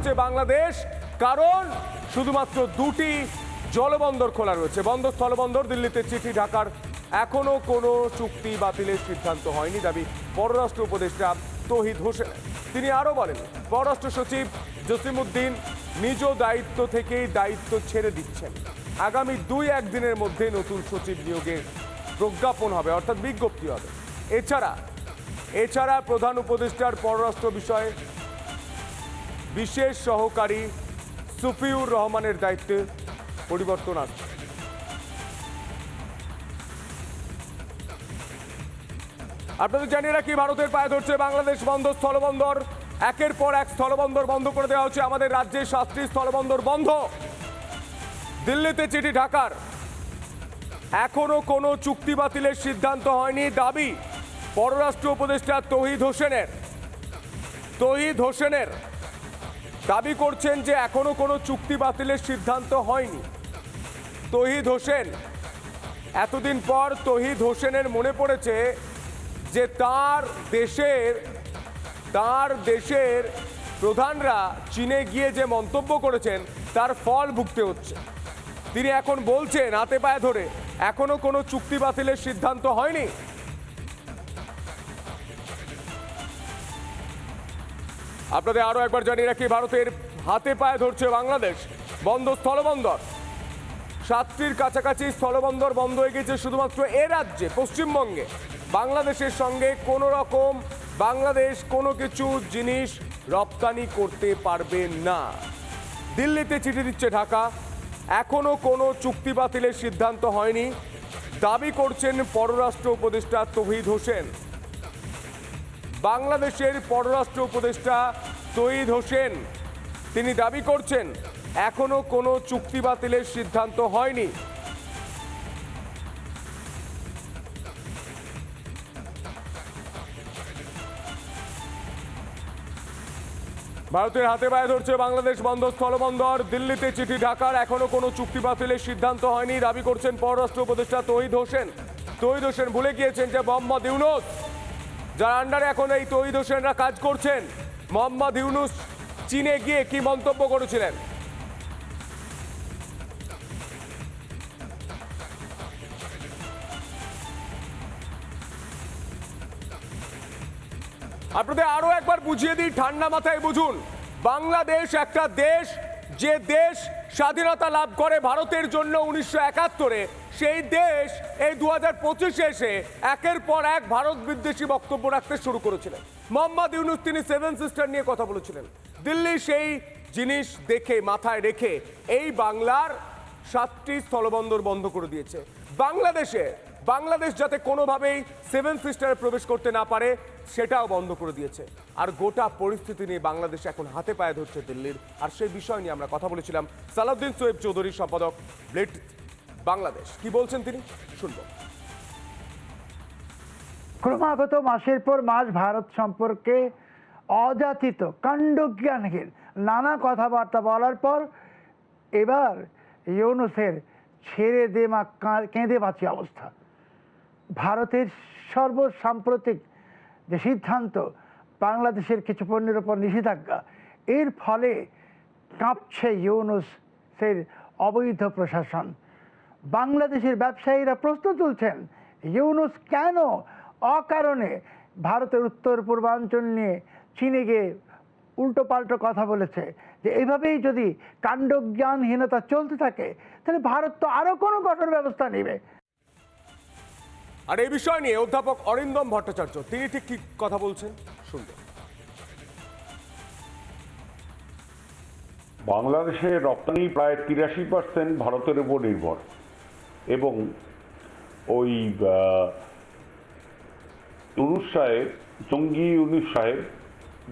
ধরছে বাংলাদেশ, কারণ শুধুমাত্র দুটি জলবন্দর খোলা রয়েছে। বন্দর স্থলবন্দর দিল্লিতে চিঠি, ঢাকার এখনও কোনো চুক্তি বাতিলের সিদ্ধান্ত হয়নি, দাবি পররাষ্ট্র উপদেষ্টা তহিদ হোসেন। তিনি আরও বলেন, পররাষ্ট্র সচিব জসিমুদ্দিন নিজ দায়িত্ব থেকেই দায়িত্ব ছেড়ে দিচ্ছেন। আগামী দুই একদিনের মধ্যে নতুন সচিব নিয়োগের প্রজ্ঞাপন হবে, অর্থাৎ বিজ্ঞপ্তি হবে। এছাড়া এছাড়া প্রধান উপদেষ্টার পররাষ্ট্র বিষয়ে বিশেষ সহকারী সুফিউর রহমানের দায়িত্বে পরিবর্তন আসবে আপনাদের জানিয়ে রাখি, ভারতের পায়ে ধরছে বাংলাদেশ বন্ধ, স্থলবন্দর। একের পর এক স্থলবন্দর বন্ধ করে দেওয়া হচ্ছে আমাদের রাজ্যের সাতটি স্থলবন্দর বন্ধ। দিল্লিতে চিঠি ঢাকার। এখনও কোনো চুক্তি বাতিলের সিদ্ধান্ত হয়নি, দাবি পররাষ্ট্র উপদেষ্টা তহিদ হোসেনের। তহিদ হোসেনের দাবি করছেন যে এখনও কোনো চুক্তি বাতিলের সিদ্ধান্ত হয়নি। তহিদ হোসেন, এতদিন পর তহিদ হোসেনের মনে পড়েছে যে তার দেশের তার দেশের প্রধানরা চীনে গিয়ে যে মন্তব্য করেছেন, তার ফল ভুগতে হচ্ছে। তিনি এখন বলছেন হাতে পায়ে ধরে, এখনও কোনো চুক্তি বাতিলের সিদ্ধান্ত হয়নি। আপনাদের আরও একবার জানিয়ে রাখি, ভারতের হাতে পায়ে ধরছে বাংলাদেশ। বন্ধ, স্থলবন্দর। সাতটির কাছাকাছি স্থলবন্দর বন্ধ হয়ে গেছে শুধুমাত্র এ রাজ্যে, পশ্চিমবঙ্গে। বাংলাদেশের সঙ্গে কোনো রকম বাংলাদেশ কোনো কিছু জিনিস রপ্তানি করতে পারবে না। দিল্লিতে চিঠি দিচ্ছে ঢাকা, এখনও কোনো চুক্তি বাতিলের সিদ্ধান্ত হয়নি। দাবি করছেন পররাষ্ট্র উপদেষ্টা তহিদ হোসেন। বাংলাদেশের পররাষ্ট্র উপদেষ্টা তহিদ হোসেন। তিনি দাবি করছেন, এখনও কোনো চুক্তি বাতিলের সিদ্ধান্ত হয়নি। ভারতের হাতে পায়ে ধরছে বাংলাদেশ বন্ধ স্থলবন্দর। দিল্লিতে চিঠি ঢাকার এখনও কোনো চুক্তি বাতিলের সিদ্ধান্ত হয়নি, দাবি করছেন পররাষ্ট্র উপদেষ্টা তহিদ হোসেন। তহিদ হোসেন ভুলে গিয়েছেন যে মোহাম্মদ ইউনুস যার আন্ডারে এখন এই তহিদ হোসেনরা কাজ করছেন। মোহাম্মদ ইউনুস চীনে গিয়ে কি মন্তব্য করেছিলেন? আপনাদের আরও একবার বুঝিয়ে দিই, ঠান্ডা মাথায় বুঝুন। বাংলাদেশ একটা দেশ, যে দেশ স্বাধীনতা লাভ করে ভারতের জন্য উনিশশো একাত্তরে, সেই দেশ এই দু হাজার পঁচিশে এসে একের পর এক ভারত বিদ্বেষী বক্তব্য রাখতে শুরু করেছিলেন। মোহাম্মদ ইউনুস, তিনি সেভেন সিস্টার নিয়ে কথা বলেছিলেন। দিল্লি সেই জিনিস দেখে, মাথায় রেখে এই বাংলার সাতটি স্থলবন্দর বন্ধ করে দিয়েছে। বাংলাদেশে, বাংলাদেশ যাতে কোনোভাবেই সেভেন সিস্টারে প্রবেশ করতে না পারে সেটাও বন্ধ করে দিয়েছে। আর গোটা পরিস্থিতি নিয়ে বাংলাদেশ এখন হাতে পায়ে ধরছে দিল্লির। আর সেই বিষয় নিয়ে আমরা কথা বলেছিলাম সালাউদ্দিন সোয়েব চৌধুরী সম্পাদক ব্লেড বাংলাদেশ। কি বলছেন তিনি? শুনব। ক্রমাগত মাসের পর মাস ভারত সম্পর্কে অযাচিত, কাণ্ডজ্ঞানহীন নানা কথাবার্তা বলার পর এবার ইউনুসের ছেড়ে দে মা কেঁদে বাঁচি অবস্থা। ভারতের সর্বসাম্প্রতিক যে সিদ্ধান্ত বাংলাদেশের কিছু পণ্যের ওপর নিষেধাজ্ঞা, এর ফলে কাঁপছে ইউনুসের অবৈধ প্রশাসন। বাংলাদেশের ব্যবসায়ীরা প্রশ্ন তুলছেন, ইউনুস কেন অকারণে ভারতের উত্তর পূর্বাঞ্চল নিয়ে চীনে গিয়ে উল্টো পাল্টো কথা বলেছে? যে এভাবেই যদি কাণ্ডজ্ঞানহীনতা চলতে থাকে, তাহলে ভারত তো আরও কোনো কঠোর ব্যবস্থা নেবে। আর এই বিষয় নিয়ে অধ্যাপক অরিন্দম ভট্টাচার্য তিনি ঠিক কি কথা বলছেন? শুনব বাংলাদেশে রপ্তানি প্রায় তিরাশি পার্সেন্ট ভারতের উপর নির্ভর। এবং ওই ইউনুস সাহেব জঙ্গি ইউনুস সাহেব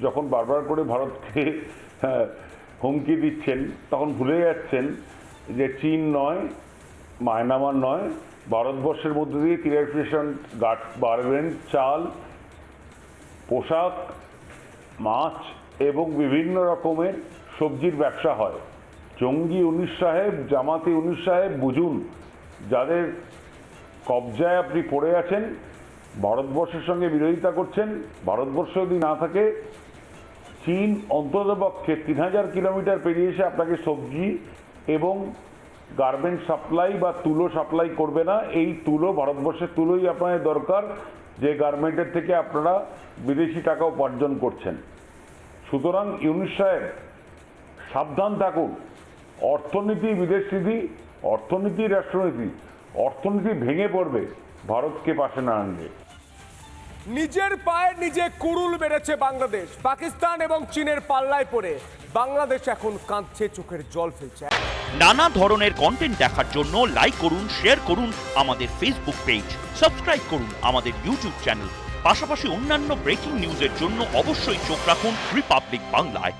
যখন বারবার করে ভারতকে হ্যাঁ, হুমকি দিচ্ছেন তখন ভুলে যাচ্ছেন যে চীন নয় মায়ানমার নয় ভারতবর্ষের মধ্যে দিয়ে পার্সেন্ট গাঠ বাড়বেন চাল, পোশাক, মাছ এবং বিভিন্ন রকমের সবজির ব্যবসা হয়। জঙ্গি উনিশ সাহেব, জামাতি উনিশ সাহেব বুঝুন, যাদের কবজায় আপনি পড়ে আছেন, ভারতবর্ষের সঙ্গে বিরোধিতা করছেন, ভারতবর্ষ যদি না থাকে, চীন অন্ততপক্ষে তিন হাজার কিলোমিটার পেরিয়ে এসে আপনাকে সবজি এবং গার্মেন্ট সাপ্লাই বা তুলো সাপ্লাই করবে না। এই তুলো ভারতবর্ষের তুলোই আপনাদের দরকার, যে গার্মেন্টের থেকে আপনারা বিদেশি টাকা উপার্জন করছেন। সুতরাং ইউনিস সাহেব, সাবধান থাকুন। অর্থনীতি বিদেশ নীতি অর্থনীতি রাষ্ট্রনীতি, অর্থনীতি ভেঙে পড়বে, ভারতকে পাশে না আনবে নিজের পায়ে নিজে কুড়ুল বেড়েছে বাংলাদেশ, পাকিস্তান এবং চীনের পাল্লায় পড়ে। বাংলাদেশ এখন কাঁদছে, চোখের জল ফেলছে। নানা ধরনের কন্টেন্ট দেখার জন্য লাইক করুন শেয়ার করুন আমাদের ফেসবুক পেজ সাবস্ক্রাইব করুন আমাদের ইউটিউব চ্যানেল পাশাপাশি অন্যান্য ব্রেকিং নিউজের জন্য অবশ্যই চোখ রাখুন রিপাবলিক বাংলায়